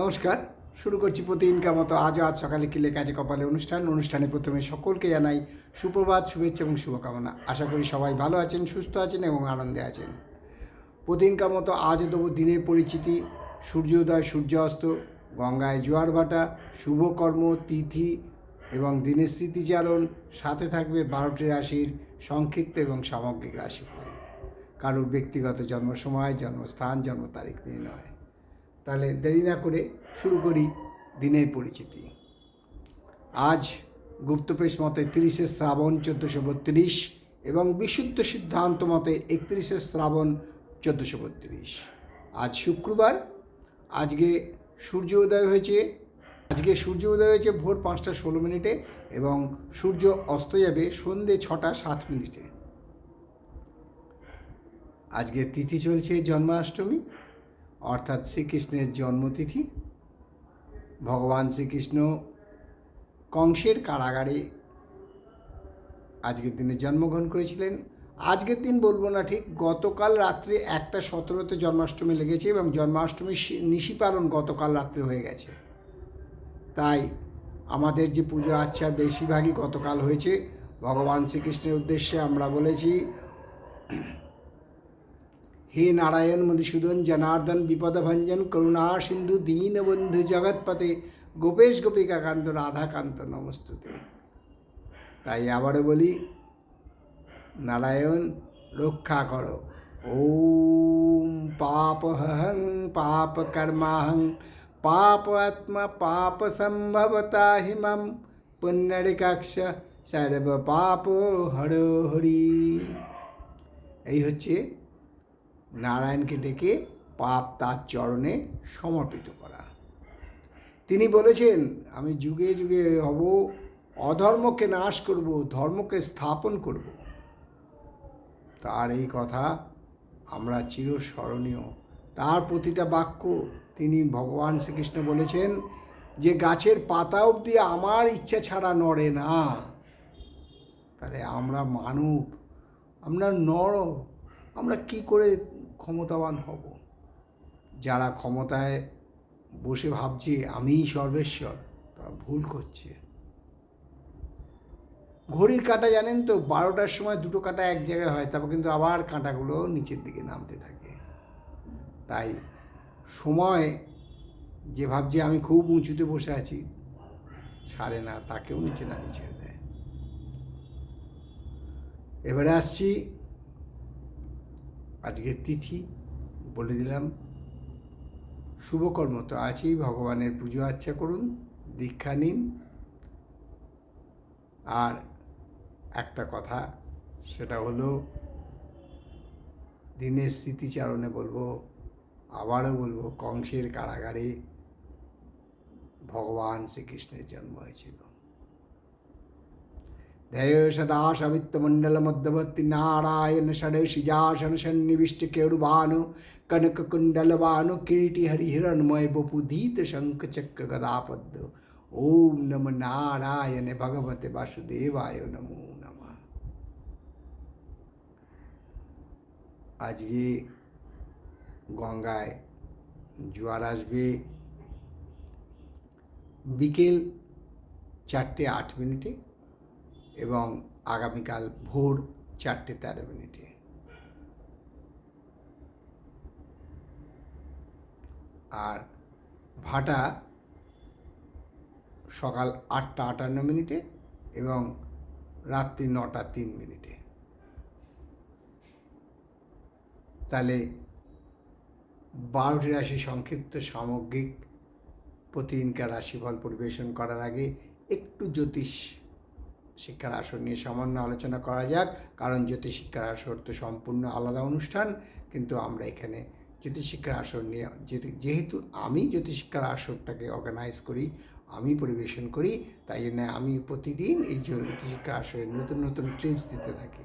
নমস্কার। শুরু করছি প্রতিদিনকার মতো আজও আজ সকালে কিলে কাজে কপালে অনুষ্ঠান। অনুষ্ঠানে প্রথমে সকলকে জানাই সুপ্রভাত, শুভেচ্ছা এবং শুভকামনা। আশা করি সবাই ভালো আছেন, সুস্থ আছেন এবং আনন্দে আছেন। প্রতিদিনকার মতো আজও দেবো দিনের পরিচিতি। সূর্যোদয়, সূর্যাস্ত, গঙ্গায় জোয়ার ভাটা শুভকর্ম তিথি এবং দিনের স্মৃতিচারণ। সাথে থাকবে বারোটি রাশির সংক্ষিপ্ত এবং সামগ্রিক রাশিফল। কারোর ব্যক্তিগত জন্ম সময় জন্মস্থান জন্ম তারিখ নির্ণয়। তাহলে দেরি না করে শুরু করি দিনের পরিচিতি। আজ গুপ্তপ্রেস মতে তিরিশে শ্রাবণ চোদ্দোশো বত্রিশ এবং বিশুদ্ধ সিদ্ধান্ত মতে একত্রিশে শ্রাবণ চোদ্দোশো বত্রিশ। আজ শুক্রবার, আজকে সূর্য উদয় হয়েছে, আজকে সূর্য উদয় হয়েছে ভোর পাঁচটা ষোলো মিনিটে এবং সূর্য অস্ত যাবে সন্ধে ছটা সাত মিনিটে। আজকে তিথি চলছে জন্মাষ্টমী অর্থাৎ শ্রীকৃষ্ণের জন্মতিথি। ভগবান শ্রীকৃষ্ণ কংসের কারাগারে আজকের দিনে জন্মগ্রহণ করেছিলেন। আজকের দিন বলব না ঠিক, গতকাল রাত্রে একটা সতেরোতে জন্মাষ্টমী লেগেছে এবং জন্মাষ্টমীর শি- নিশি পালন গতকাল রাত্রে হয়ে গেছে। তাই আমাদের যে পুজো আচ্ছা বেশিরভাগই গতকাল হয়েছে। ভগবান শ্রীকৃষ্ণের উদ্দেশ্যে আমরা বলেছি হে নারায়ণ মধুসূদন জনার্দন বিপদভঞ্জন করুণা সিন্ধু দীনবন্ধু জগৎপতে গোপেশ গোপিকাকান্ত রাধাকান্ত নমস্তুতে। তাই আবারও বলি, নারায়ণ, রক্ষা করো। ওম পাপহং পাপ কর্মাহং পাপ আত্মা পাপ সম্ভবতা হিমম পুণ্যরিকাক্ষ সর্ব পাপ হর হরি। এই হচ্ছে নারায়ণকে ডেকে পাপ তার চরণে সমর্পিত করা। তিনি বলেছেন, আমি যুগে যুগে হব, অধর্মকে নাশ করব, ধর্মকে স্থাপন করব। তার এই কথা আমরা চিরস্মরণীয়। তার প্রতিটা বাক্য তিনি ভগবান শ্রীকৃষ্ণ বলেছেন, যে গাছের পাতা অবধি আমার ইচ্ছা ছাড়া নড়ে না। তাহলে আমরা মানব, আমরা নর, আমরা কি করে ক্ষমতাবান হব। যারা ক্ষমতায় বসে ভাবছে, আমিই সর্বেশ্বর, তারা ভুল করছে। ঘড়ির কাঁটা জানেন তো, বারোটার সময় দুটো কাঁটা এক জায়গায় হয়, তারপর কিন্তু আবার কাঁটাগুলো নিচের দিকে নামতে থাকে। তাই সময় যে ভাবছে, আমি খুব উঁচুতে বসে আছি, ছাড়ে না, তাকেও নিচে নামিয়ে ছেড়ে দেয়। এবারে আসছি আজকের তিথি, বলে দিলাম। শুভকর্ম তো আছেই ভগবানের পুজো। আচ্ছা করুন, দীক্ষা নিন। আর একটা কথা, সেটা হলো, দিনের স্মৃতিচারণে বলব, আবারও বলব, কংসের কারাগারে ভগবান শ্রীকৃষ্ণের জন্ম হয়েছিল। ध्येय सदा सवित्तमण्डलमध्यवर्ति नारायण षडशिजासन सन्निविष्ट केरुबान कनक कुंडलवान किरीटी हरिहिरणमय बपुदीत शंख चक्र गदापद्य ओम नम नारायण भगवते वासुदेवाय नमो नमः আজকে গঙ্গায় জোয়ার আসবে বিকেল চারটে আট মিনিটে এবং আগামীকাল ভোর চারটে তেরো মিনিটে। আর ভাটা সকাল আটটা আটান্ন মিনিটে এবং রাত্রি নটা তিন মিনিটে। তাহলে বারোটি রাশি সংক্ষিপ্ত সামগ্রিক প্রতিদিনকার রাশিফল পরিবেশন করার আগে একটু জ্যোতিষ শিক্ষার আসর নিয়ে সামান্য আলোচনা করা যাক। কারণ জ্যোতিষ শিক্ষার আসর তো সম্পূর্ণ আলাদা অনুষ্ঠান, কিন্তু আমরা এখানে জ্যোতিষ শিক্ষার আসর নিয়ে যেহেতু- আমি জ্যোতিষ শিক্ষার আসরটাকে অর্গানাইজ করি, আমি পরিবেশন করি, তাই জন্য আমি প্রতিদিন এই জ্যোতিষ শিক্ষার আসরে নতুন নতুন টিপস দিতে থাকি।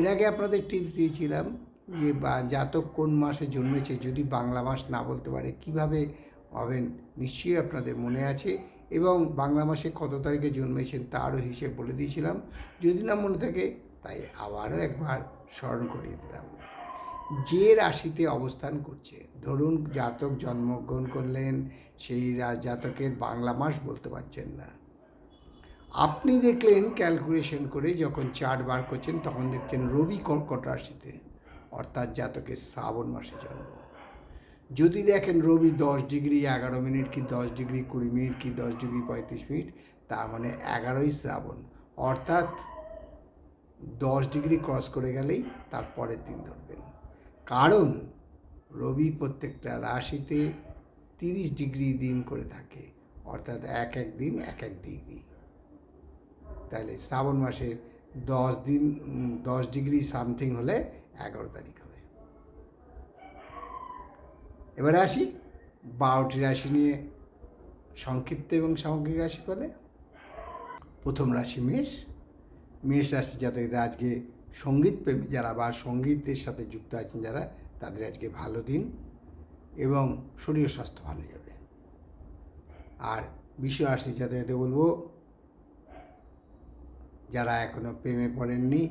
এর আগে আপনাদের টিপস দিয়েছিলাম যে, বা জাতক কোন মাসে জন্মেছে, যদি বাংলা মাস না বলতে পারে, কীভাবে হবেন, নিশ্চয়ই আপনাদের মনে আছে। এবং বাংলা মাসে কত তারিখে জন্মেছেন তারও হিসেব বলে দিয়েছিলাম। যদি না মনে থাকে, তাই আবারও একবার স্মরণ করিয়ে দিলাম। যে রাশিতে অবস্থান করছে, ধরুন জাতক জন্মগ্রহণ করলেন, সেই জাতকের বাংলা মাস বলতে পারছেন না। আপনি দেখলেন ক্যালকুলেশন করে যখন চার বার করছেন, তখন দেখছেন রবি কর্কট রাশিতে, অর্থাৎ জাতকের শ্রাবণ মাসে জন্ম। যদি দেখেন রবি দশ ডিগ্রি এগারো মিনিট কি দশ ডিগ্রি কুড়ি মিনিট কি দশ ডিগ্রি পঁয়ত্রিশ মিনিট, তার মানে এগারোই শ্রাবণ। অর্থাৎ দশ ডিগ্রি ক্রস করে গেলেই তার পরের দিন ধরবেন। কারণ রবি প্রত্যেকটা রাশিতে তিরিশ ডিগ্রি দিন করে থাকে, অর্থাৎ এক এক দিন এক এক ডিগ্রি। তাহলে শ্রাবণ মাসের দশ দিন দশ ডিগ্রি সামথিং হলে এগারো তারিখ এবারে আসি। বারোটি রাশি নিয়ে সংক্ষিপ্ত এবং সামগ্রিক রাশি বলে প্রথম রাশি মেষ। মেষ রাশি জাতকদের আজকে সংগীত প্রেমী। যারা বা সঙ্গীতের সাথে যুক্ত আছেন যারা, তাদের আজকে ভালো দিন এবং শরীর স্বাস্থ্য ভালো যাবে আর বিশ্ব রাশি জাতকদের বলব, যারা এখনও প্রেমে পড়েননি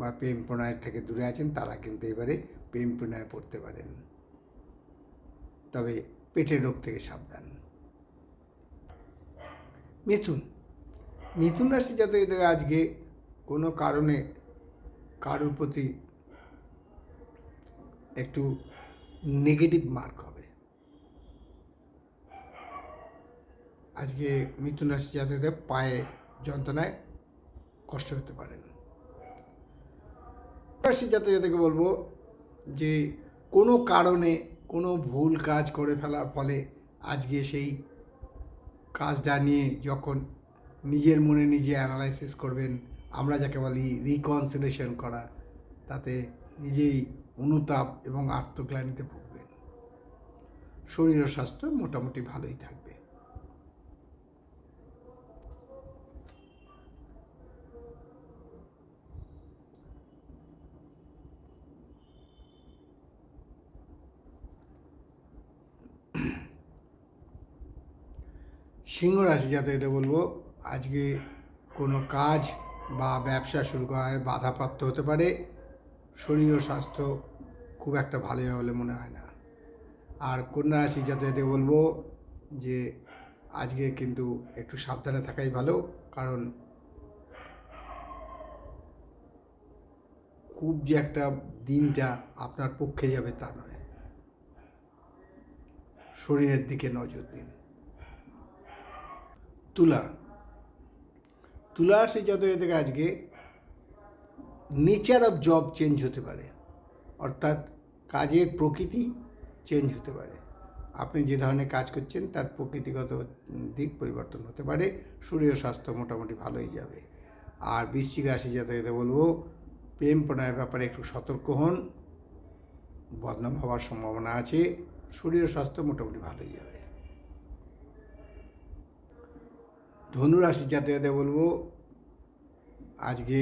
বা প্রেম প্রণয়ের থেকে দূরে আছেন, তারা কিন্তু এবারে প্রেম প্রণয়ে পড়তে পারেন। তবে পেটের রোগ থেকে সাবধান। মিথুন। মিথুন রাশি যাতে এদের আজকে কোনো কারণে কারোর প্রতি একটু নেগেটিভ মার্ক হবে। আজকে মিথুন রাশি জাতকদের পায়ে যন্ত্রণায় কষ্ট হতে পারেন রাশি জাতকদেরকে বলব যে কোনো কারণে কোনো ভুল কাজ করে ফেলার ফলে আজকে সেই কাজটা নিয়ে যখন নিজের মনে নিজে অ্যানালাইসিস করবেন, আমরা যাকে বলি রিকনসিলেশন করা, তাতে নিজেই অনুতাপ এবং আত্মগ্লানিতে ভুগবেন। শরীর ও স্বাস্থ্য মোটামুটি ভালোই থাকবে। সিংহ রাশি এটা বলব, আজকে কোনো কাজ বা ব্যবসা শুরু করায় বাধাপ্রাপ্ত হতে পারে, শরীর ও স্বাস্থ্য খুব একটা ভালো হবে বলে মনে হয় না। আর কন্যা রাশি এতে বলব যে, আজকে কিন্তু একটু সাবধানে থাকাই ভালো, কারণ খুব যে একটা দিনটা আপনার পক্ষে যাবে তা নয়। শরীরের দিকে নজর দিন। তুলা। তুলা রাশি জাতক থেকে আজকে নেচার অফ জব চেঞ্জ হতে পারে। অর্থাৎ কাজের প্রকৃতি চেঞ্জ হতে পারে। আপনি যে ধরনের কাজ করছেন, তার প্রকৃতিগত দিক পরিবর্তন হতে পারে। শরীর স্বাস্থ্য মোটামুটি ভালোই যাবে। আর বৃশ্চিক রাশি জাতকদের বলব, প্রেম প্রণয়ের ব্যাপারে একটু সতর্ক হন। বদনাম হওয়ার সম্ভাবনা আছে। শরীর স্বাস্থ্য মোটামুটি ভালোই যাবে। ধনুরাশি জাতীয়দের বলব, আজকে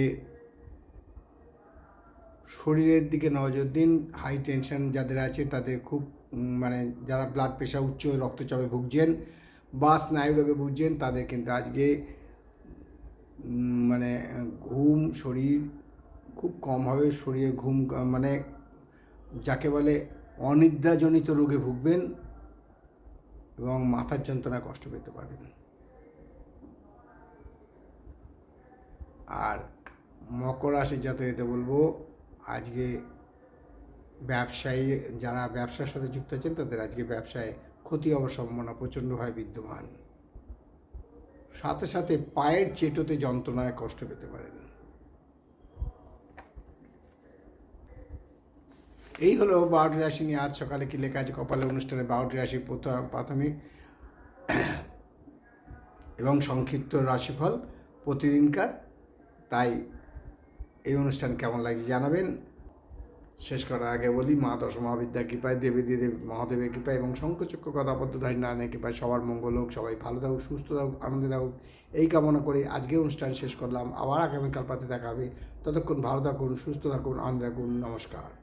শরীরের দিকে নজর দিন হাই টেনশন যাদের আছে তাদের খুব মানে যারা ব্লাড প্রেশার উচ্চ রক্তচাপে ভুগছেন বা স্নায়ু রোগে ভুগছেন, তাদের কিন্তু আজকে মানে ঘুম, শরীর খুব কম হবে। শরীরে ঘুম মানে যাকে বলে অনিদ্রাজনিত রোগে ভুগবেন এবং মাথার যন্ত্রণায় কষ্ট পেতে পারেন আর মকর রাশি জাতকদের বলব, আজকে ব্যবসায়ী যারা ব্যবসার সাথে যুক্ত আছেন, তাদের আজকে ব্যবসায় ক্ষতি হওয়ার সম্ভাবনা প্রচণ্ডভাবে বিদ্যমান। সাথে সাথে পায়ের চেটোতে যন্ত্রণায় কষ্ট পেতে পারেন। এই হলো বারোটি রাশি নিয়ে আজ সকালে কি লেখা আছে কপালে অনুষ্ঠানে বারোটি রাশি প্রথম, প্রাথমিক এবং সংক্ষিপ্ত রাশিফল প্রতিদিনকার তাই এই অনুষ্ঠান কেমন লাগছে জানাবেন। শেষ করার আগে বলি মা দশ মহাবিদ্যা কৃপায়, দেবী দেবী মহাদেবের কৃপায় এবং শঙ্কচক্র কথাপদ্ধধারী নারায়ণের কৃপায় সবার মঙ্গল হোক, সবাই ভালো থাকুক, সুস্থ থাকুক, আনন্দে থাকুক। এই কামনা করে আজকে অনুষ্ঠান শেষ করলাম। আবার আগামীকাল পাতে দেখা হবে। ততক্ষণ ভালো থাকুন, সুস্থ থাকুন, আনন্দে থাকুন। নমস্কার।